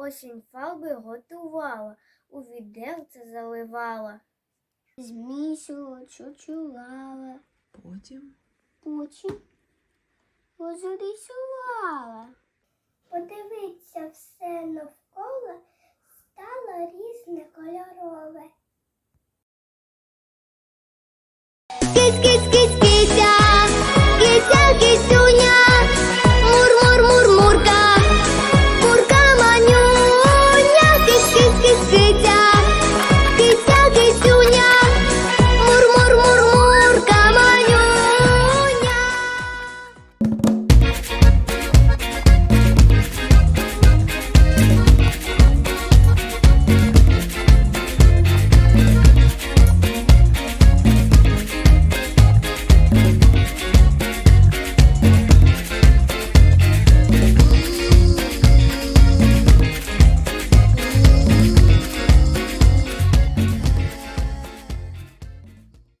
Осінь фарби готувала, у відерце заливала. Змішувала, чучувала. Потім потім розрисувала. Подивиться все навколо, стало різне кольорове. Кис-кис-кис-кис!